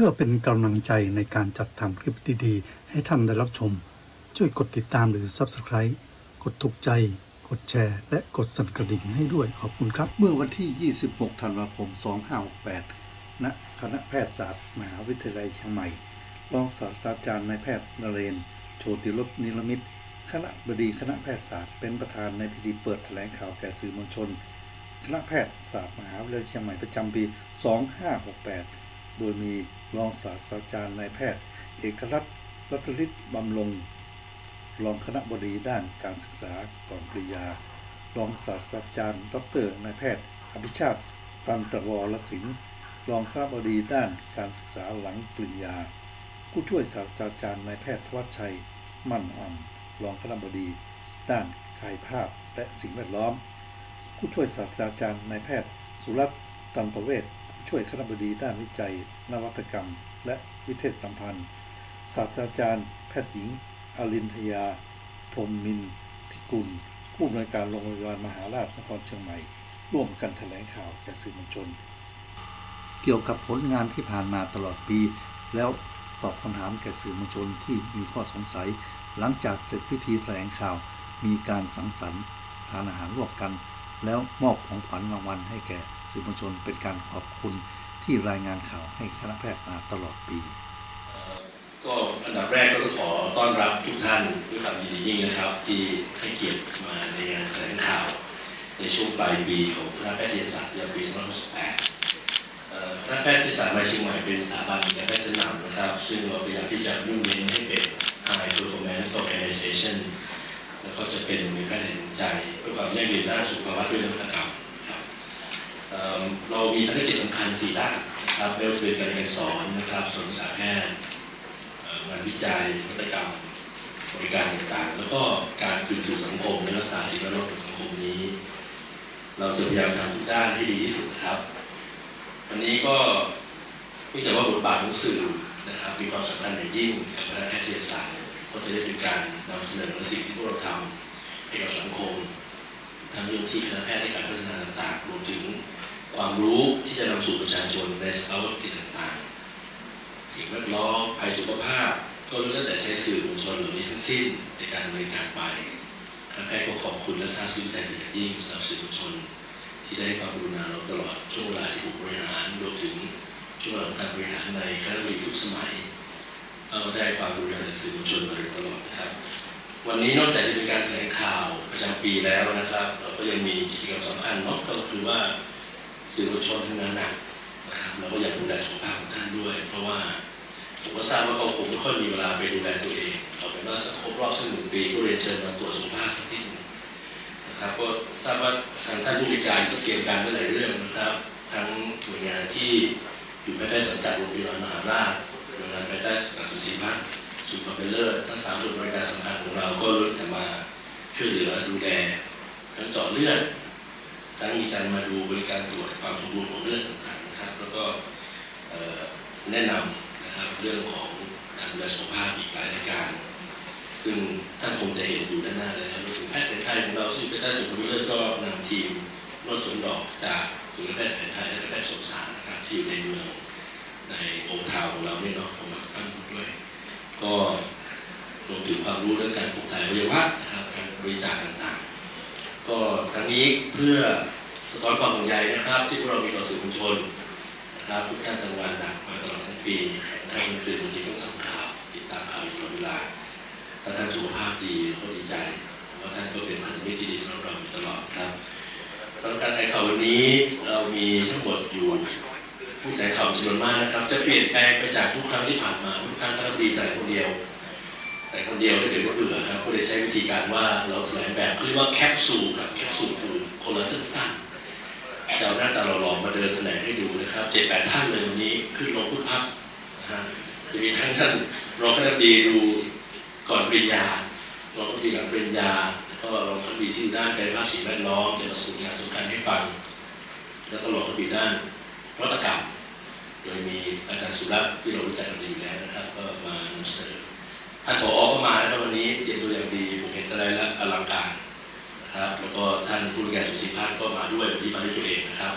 พื่อเป็นกำลังใจในการจัดทำคลิปดีๆ ให้ท่านได้รับชม ช่วยกดติดตามหรือ Subscribe กดถูกใจ กดแชร์ และกดสั่นกระดิ่งให้ด้วยขอบคุณครับ เมื่อวันที่ 26 ธันวาคม 2568 ณ คณะแพทยศาสตร์ มหาวิทยาลัยเชียงใหม่ รองศาสตราจารย์นายแพทย์นเรน โชติรสนิรมิตรคณะบดีคณะแพทยศาสตร์เป็นประธานในพิธีเปิดแถลงข่าวแก่สื่อมวลชน คณะแพทยศาสตร์มหาวิทยาลัยเชียงใหม่ประจำปี 2568 โดยมี รองศาสตราจารย์นายแพทย์ เอกรัตน์รัตฤทธิ์บำรงรองคณะบดีด้านการศึกษาก่อนปริญญารองศาสตราจารย์ดรนายแพทย์ อภิชาติ ตันตรวรศิลป์รองคณะบดีด้านการศึกษาหลังปริญญาผู้ช่วยศาสตราจารย์นายแพทย์ทวัชชัย มั่นอ่อนรองคณะบดี ด้านกายภาพและสิ่งแวดล้อม ผู้ช่วยศาสตราจารย์นายแพทย์ สุรัตน์ตันประเวศ ช่วยคณะบดีด้านวิจัย นวัตกรรม และวิเทศสัมพันธ์ ศาสตราจารย์ แพทย์หญิง อรินทยา พรมมินทิกุล ผู้อำนวยการโรงพยาบาลมหาราชนครเชียงใหม่ ร่วมกันแถลงข่าวแก่สื่อมวลชน เกี่ยวกับผลงานที่ผ่านมาตลอดปี แล้วตอบคำถามแก่สื่อมวลชนที่มีข้อสงสัย หลังจากเสร็จพิธีแถลงข่าว มีการสังสรรค์ทานอาหารร่วมกัน แล้วมอบของขวัญรางวัลให้แก่ สื่อมวลชนเป็นการขอบคุณที่รายงานข่าวให้คณะแพทย์มาตลอดปี ก็อันดับแรกก็ต้องขอต้อนรับทุกท่านด้วยความยินดียิ่งนะครับ ที่ให้เกียรติมาในงานแถลงข่าว ในช่วงปลายปีของคณะแพทยศาสตร์ประจำปี2568คณะแพทยศาสตร์มหาวิทยาลัยเชียงใหม่เป็นสถาบันการแพทย์ชั้นนำนะครับ ซึ่งเราพยายามที่จะมุ่งเน้นให้เป็น high performance organization แล้วก็จะเป็นมีแพทย์แห่งใจเพื่อความยั่งยืนด้านสุขภาวะด้วยนวัตกรรม เรามีภารกิจสำคัญ 4 ด้านนะครับไม่ว่าจะเป็นการเรียนสอนนะครับส่วนภาษาแพทย์งานวิจัยนวัตกรรมบริการต่างๆ แล้วก็การคืนสู่สังคมและรักษาสิ่งแวดล้อมของสังคมนี้ เราจะพยายามทำทุกด้านให้ดีที่สุดครับวันนี้ก็เนื่องจากว่าบทบาทของสื่อนะครับ มีความสำคัญอย่างยิ่งกับคณะแพทยศาสตร์ก็จะได้เป็นการนำเสนอสิ่งที่พวกเราทำให้กับสังคม ทั้งเรื่องที่คณะแพทย์ในการพัฒนาต่างๆรวมถึง ความรู้ที่จะนำสู่ประชาชนในสภาวะกิจต่างๆ สิ่งแวดล้อมภัยสุขภาพ ก็ล้วนแล้วแต่ใช้สื่อมวลชนเหล่านี้ทั้งสิ้นในการดำเนินการไปคณะแพทย์ก็ขอบคุณและทราบซึ้งใจเป็นอย่างยิ่งสำหรับสื่อมวลชน ที่ได้ความกรุณาเราตลอดช่วงเวลาที่ผมบริหารรวมถึงช่วงเวลาของการบริหารในคณะบดีทุกสมัยเราได้ความกรุณาจากสื่อมวลชนมาโดยตลอดนะครับ วันนี้นอกจากจะเป็นการแถลงข่าวประจำปีแล้วนะครับ เราก็ยังมีกิจกรรมสำคัญเนาะก็คือว่า สื่อมวลชนทำงานหนักนะครับเราก็อยากดูแลสุขภาพของท่านด้วย เพราะว่าผมก็ทราบว่าเขาคงไม่ค่อยมีเวลาไปดูแลตัวเองเอาเป็นว่าสักครบรอบสักหนึ่งปีก็เรียนเชิญมาตรวจสุขภาพสักนิดนึงนะครับก็ทราบว่าทางท่านผู้บริการก็เตรียมการไว้หลายเรื่องนะครับ ทั้งหน่วยงานที่อยู่ภายใต้สังกัดโรงพยาบาลมหาราชหน่วยงานภายใต้สังกัดสุชิพัฒน์ศูนย์ความเป็นเลิศทั้งสามส่วนบริการสำคัญของเราก็ล้วนแต่มาช่วยเหลือดูแลทั้งเจาะเลือด ทั้งมีการมาดูบริการตรวจความสมบูรณ์ของเลือดต่างๆนะครับ แล้วก็แนะนำนะครับเรื่องของการดูแลสุขภาพอีกหลายรายการ ซึ่งท่านคงจะเห็นอยู่ด้านหน้าแล้วรวมถึงแพทย์แผนไทยของเราซึ่งเป็นแพทย์ศูนย์ความเป็นเลิศก็นำทีมรถสวนดอกจากศูนย์แพทย์แผนไทยและแพทย์สงสารนะครับที่อยู่ในเมืองในโอทาวของเราเนี่ยเนาะมาตั้งด้วย ก็รวมถึงความรู้เรื่องการปลูกถ่ายอวัยวะนะครับการบริจาคต่างๆ ก็ทั้งนี้เพื่อสะท้อนความห่วงใยนะครับ ที่พวกเรามีต่อสื่อมวลชนนะครับทุกท่านทำงานหนักมาตลอดทั้งปีทั้งคืนบางต้องทำข่าวติดตามข่าวอยู่ตลอดเวลาถ้าท่านสุขภาพดีเราก็ดีใจเพราะท่านก็เป็นพันธมิตรที่ดีสำหรับเราอยู่ตลอดครับสำหรับการถ่ายข่าววันนี้เรามีทั้งหมดอยู่ผู้แถลงข่าวจำนวนมากนะครับ จะเปลี่ยนแปลงไปจากทุกครั้งที่ผ่านมาทุกครั้งท่านดีแถลงคนเดียว แถลงคนเดียวถ้าเกิดก็เบื่อครับก็เลยใช้วิธีการว่าเราแถลงแบบเรียกว่าแคปซูลครับแคปซูลคือคนละสั้นๆจะเอาหน้าตาหล่อๆมาเดินแถลงให้ดูนะครับเจ็ดแปดท่านเลยวันนี้ขึ้นลงพุทพับนะฮะจะมีทั้งท่านรองคณะดีดูก่อนปริญญารองคณะดีหลังปริญญาแล้วก็รองคณะดีที่อด้านกายภาพสิ่งแวดล้อมจะมาสรุปงานสำคัญให้ฟัง แล้วก็รองคณะดีด้านวัตกรรมโดยมีอาจารย์สุรัตน์ที่เรารู้จักกันดีอยู่แล้วนะครับก็มานำเสนอ ท่านผอก็มานะครับวันนี้เตรียมตัวอย่างดีผมเห็นสไลด์แล้วอลังการนะครับ แล้วก็ท่านผู้บริการสุชิพัฒน์ก็มาด้วยวันนี้มาด้วยตัวเองนะครับ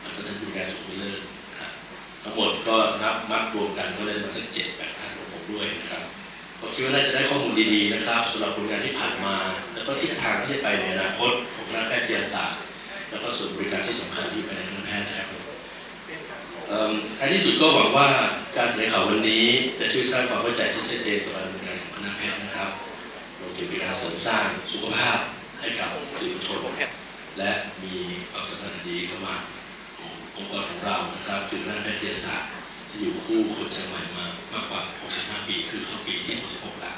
แล้วก็ท่านผู้บริการสุขมิเลิศนะครับทั้งหมดก็นับมัดรวมกันก็เลยมาสักเจ็ดแปดท่านของผมด้วยนะครับก็คิดว่าน่าจะได้ข้อมูลดีๆนะครับสำหรับผลงานที่ผ่านมา แล้วก็ทิศทางที่จะไปในอนาคตของคณะแพทยศาสตร์ แล้วก็ส่วนบริการที่สำคัญที่ไปในคณะแพทย์นะครับอิ่มท้ายที่สุดก็หวังว่าการแถลงข่าววันนี้จะช่วยสร้างความเข้าใจที่ชัดเจนต่อ นินงานของคณะแพทย์นะครับรวมถึงเป็นการเสริมสร้างสุขภาพให้กับสื่อมวลชนและมีความสัมพันธ์อันดีระหว่าขององค์กรของเรานะครับคือคณะแพทยศาสตร์ที่อยู่คู่คนเชียงใหม่มามากกว่า 65 ปี คือเข้าปีที่ 66 แล้ว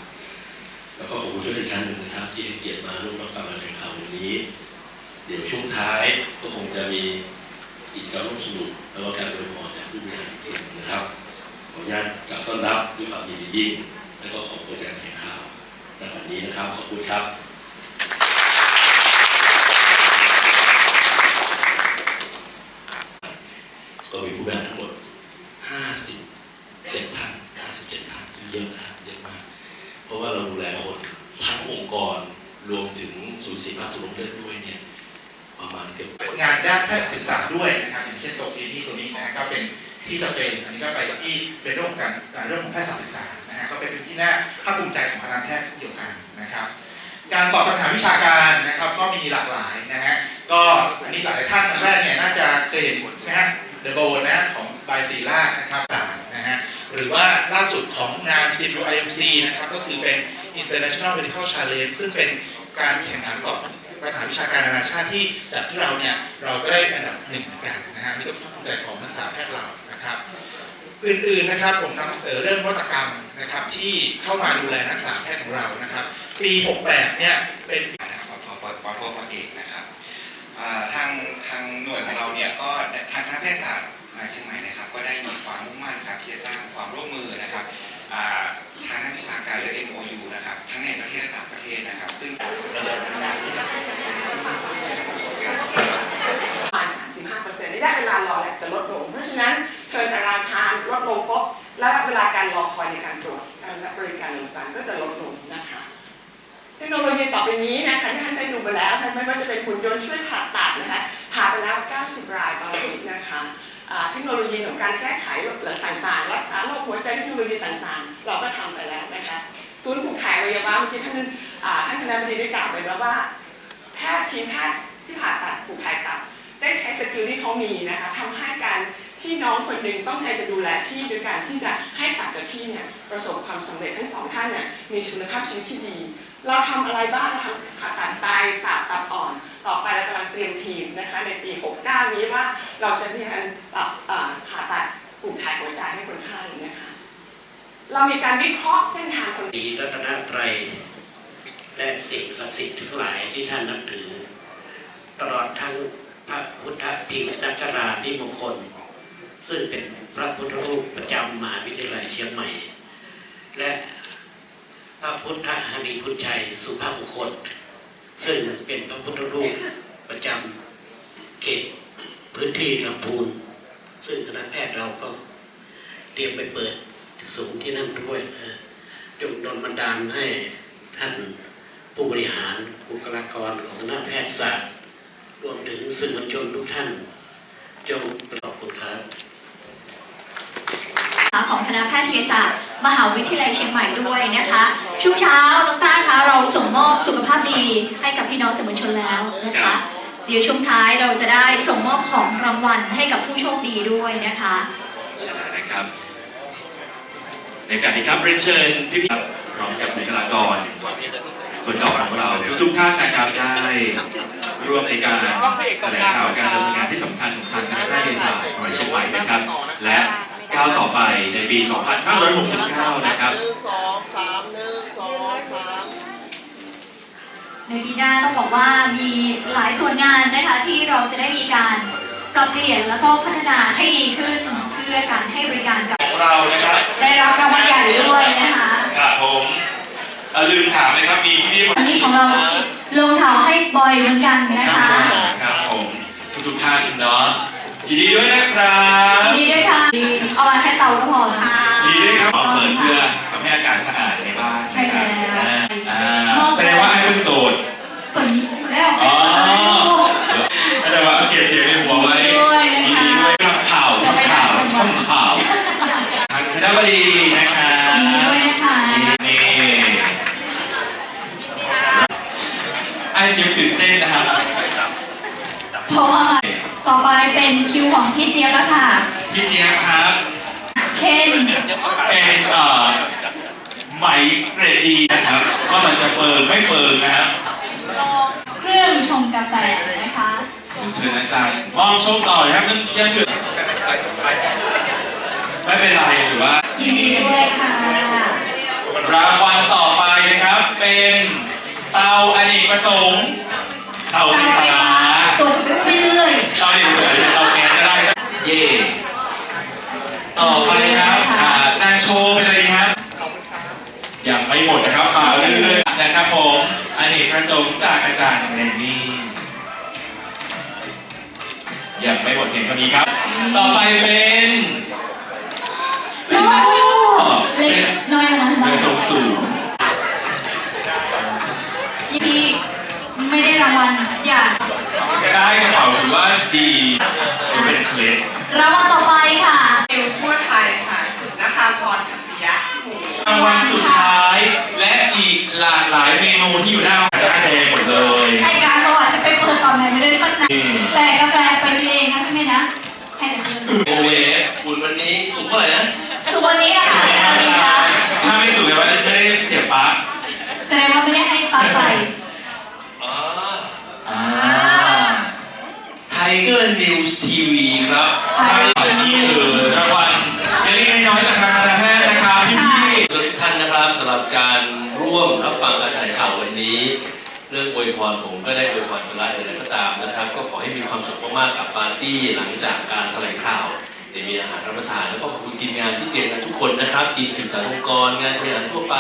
แล้วก็ขอบคุณทุกท่านอีกครั้งหนึ่งนะครับ ที่ให้เกียรติมาร่วมรับฟังการแถลงข่าววันนี้ เดี๋ยวช่วงท้ายก็คงจะมีกิจกรรมร่วมสนุกแล้วก็การอวยพรจากผู้บริหารอีกทีหนึ่งนะครับขออนุญาตกราบต้อนรับด้วยความยินดียิ่ง และก็ขอบคุณการแถลงข่าวในวันนี้นะครับ ขอบคุณครับ ก็มีผู้บริหารทั้งหมด 57ท่าน57ท่านซึ่งเยอะนะครับเยอะมาก เพราะว่าเราดูแลคนทั้งองค์กรรวมถึงศูนย์ศิริราชสมเด็จด้วยเนี่ยประมาณเกือบ ผลงานด้านแพทยศึกษาด้วยนะครับอย่างเช่นตัวทีนี่ตัวนี้นะก็เป็นที่สเปนอันนี้ก็ไปที่เป็นเรื่องของการการเรื่องของแพทยศึกษา นะก็เป็นที่น่าภาคภูมิใจของคณะแพทย์เดียวกันนะครับ การตอบปัญหาวิชาการนะครับก็มีหลากหลายนะฮะก็อันนี้หลายท่านอันแรกเนี่ยน่าจะเคยเห็นใช่ไหมฮะเดอะโบนะฮะของบายซีล่านะครับสามนะฮะหรือว่าล่าสุดของงาน CWIMC นะครับก็คือเป็น International Medical Challenge ซึ่งเป็นการแข่งขันตอบปัญหาวิชาการนานาชาติที่จัดที่เราเนี่ยเราก็ได้อันดับหนึ่งเหมือนกันนะฮะนี่ก็ภาคภูมิใจของนักศึกษาแพทย์เรานะครับ อื่นๆนะครับผมนำเสนอเรื่องวัตกรรม นะครับที่เข้ามาดูแลนักศึกษาแพทย์ของเรานะครับ ปี 68 เนี่ยเป็นนะครับปทปปทปเอกนะครับทางทางหน่วยของเราเนี่ยก็ทางคณะแพทยศาสตร์มหาวิมัยเชียงใหม่นะครับ ก็ได้มีความมุ่งมั่นครับที่จะสร้างความร่วมมือนะครับทางนักวิชาการหรือ MOU นะครับทั้งในประเทศและต่างประเทศนะครับ ซึ่ง 35%นี่ได้เวลารอแลบจะลดลง เพราะฉะนั้นเทิร์นอาราทานลดลงปุ๊บและเวลาการรอคอยในการตรวจการรับบริการโรงพยาบาลก็จะลดลงนะคะเทคโนโลยีต่อไปนี้นะคะที่ท่านได้ดูไปแล้วท่านไม่ว่าจะเป็นหุ่นยนต์ช่วยผ่าตัดนะคะผ่าไปแล้ว 90 รายตอนนี้นะคะเทคโนโลยีของการแก้ไขโรคเหลือต่างๆ รักษาโรคหัวใจเทคโนโลยีต่างๆ เราก็ทำไปแล้วนะคะศูนย์ผูกถ่ายอวัยวะเมื่อกี้ท่านท่านคณะบดีได้กล่าวไปแล้วว่าแพทย์ทีมแพทย์ที่ผ่าตัดผูกถ่ายตับ ใช้สกิลที่เขามีนะคะทำให้การที่น้องคนหนึ่งต้องการจะดูแลพี่โดยการที่จะให้ตัดกับพี่เนี่ยประสบความสำเร็จทั้งสองท่านเนี่ยมีคุณภาพชีวิตที่ดี เราทำอะไรบ้างเราทำผ่าตัดไตตัดตับอ่อน ต่อไปเรากำลังเตรียมทีมนะคะในปี 69 นี้ว่าเราจะมีการผ่าตัดปลูกถ่ายหัวใจให้คนไข้นะคะ เรามีการวิเคราะห์เส้นทางคนศรีรัตนตรัยและสิ่งศักดิ์สิทธิ์ทั้งหลายที่ท่านนับถือ ตลอดทั้ง ระพุทธพิมพ์นักรานิมงคล ซึ่งเป็นพระพุทธรูปประจำมหาวิทยาลัยเชียงใหม่ และพระพุทธหริพุทธชัยสุภาพบุคคล ซึ่งเป็นพระพุทธรูปประจำเขตพื้นที่ลำพูน ซึ่งคณะแพทย์เราก็เตรียมไปเปิดศูนย์ที่นั่นด้วยนะจงดลบันดาลให้ท่านผู้บริหารบุคลากรของคณะแพทยศาสตร์ รวมถึงสื่อมวลชนทุกท่าน จงประกอบคุณครับของคณะแพทยศาสตร์ มหาวิทยาลัยเชียงใหม่ด้วยนะคะ ช่วงเช้าน้องต้าคะเราส่งมอบสุขภาพดีให้กับพี่น้องสื่อมวลชนแล้วนะคะ เดี๋ยวช่วงท้ายเราจะได้ส่งมอบของรางวัลให้กับผู้โชคดีด้วยนะคะใช่แล้วนะครับ ในการนี้ครับเรียนเชิญพี่ๆครับพร้อมกับบุคลากรส่วนกลางของเราทุกๆท่านนะครับได้ ร่วมในการแถลงข่าวการดำเนินงานที่สำคัญของทางคณะแพทยศาสตร์มหาวิทยาลัยเชียงใหม่นะครับ และก้าวต่อไปในปี 2569 นะครับหนึ่งสองสามหนึ่งสองสามในปีหน้าต้องบอกว่ามีหลายส่วนงานนะคะที่เราจะได้มีการปรับเปลี่ยนแล้วก็พัฒนาให้ดีขึ้นเพื่อการให้บริการกับของเรานะครับได้รับรางวัลใหญ่ด้วยนะคะ ครับผมเอ่อ ลืมถามเลยครับมีพี่ๆคนวันนี้ของเราลงข่าวให้บอยเหมือนกันนะคะครับผมทุกๆท่านเนาะยินดีด้วยนะครับยินดีด้วยค่ะเอามาแค่เตาก็พอนะดีด้วยครับเปิดเพื่อทำให้อากาศสะอาดในบ้านใช่แล้วนะครับอ่าแสดงว่าไอ้เพิ่งโสดผลแล้วอ๋อแต่ว่าเก็บเสียงในหัวไว้ด้วยนะยินคะดีด้วยทำข่าวทำข่าวทำข่าวเจี๊ยบตื่นเต้นนะครับ เพราะว่า ต่อไปเป็นคิวของพี่เจี๊ยบแล้วค่ะ พี่เจี๊ยบครับ เช่น เป็นเอ่อไหมเกรดดีนะครับว่ามันจะเปิงไม่เปิงนะครับเครื่องชงกาแฟนะคะเชิญอาจารย์มองชมต่อนะครับนั่นยังเกิดไม่เป็นไรถือว่า ยินดีด้วยค่ะ รางวัลต่อไปนะครับ เป็นเตาอเนกประสงค์เตาไฟเตาไฟฟ้าฟ้าตัวจะไป เรื่อยเตาอเนกประสงค์หรือเป็นเตาแก๊สก็ได้ครับเย่ต่อไปครับอ่านางโชว์เป็นอะไรดีครับยังไม่หมดนะครับมาเรื่อยๆนะครับผมอเนกประสงค์จากอาจารย์แนนนี่ยังไม่หมดเพียงเท่านี้ครับ ต่อไปเป็นเป็นหม้อๆเล็เป็กนน้อยลงมาเป็นทรงสูงยินดีไม่ได้รางวัลอย่าง ก็ได้กระเป๋าถือว่าดีเป็นเคล็ดรางวัลต่อไปค่ะนิวส์ทั่วไทยค่ะคุณนภาพรขัตติยะหมู่รางวัลสุดท้ายและอีกหลากหลายเมนูที่อยู่หน้าได้แดงหมดเลยให้การเขาอาจจะไปเปิดตอนไหนไม่ได้ตั้งนานนี่แต่กาแฟไปซื้อเองนะพี่เมย์นะให้แต่เพื่อนโอเวฟอุ่นวันนี้สุกเท่าไหร่นะส่วนวันนี้อะค่ะจะมีนะถ้าไม่สุกเลยว่าจะได้เสียบปลั๊กแสดงว่าไม่ได้ให้ตัดไป ไทเกอร์นิวส์ทีวีครับไปอันนี้เลยรางวัลเล็กๆน้อยๆจากทางการแพทย์นะครับพี่พี่ทุกท่านนะครับสำหรับการร่วมรับฟังการแถลงข่าววันนี้ เรื่องอวยพรผมก็ได้อวยพรไปแล้วอะไรก็ตามนะครับ ก็ขอให้มีความสุขมากๆกับปาร์ตี้หลังจากการแถลงข่าวได้มีอาหารรับประทานแล้วก็ขอบคุณทีมงานที่เตรียมงานทุกคนนะครับทีมสื่อสารองค์กรงานบริหารทั่วไป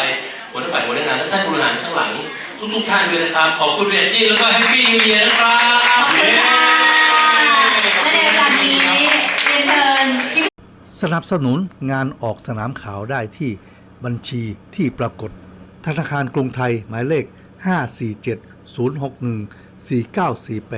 หัวหน้าฝ่ายหัวหน้างานและท่านบริหารข้างหลัง ทุกๆท่านด้วยนะครับ ขอบคุณเรียนจี้แล้วก็แฮปปี้นิวเยียร์นะครับ สนับสนุนงานออกสนามข่าวได้ที่บัญชีที่ปรากฏ ธนาคารกรุงไทยหมายเลข 547 061 4948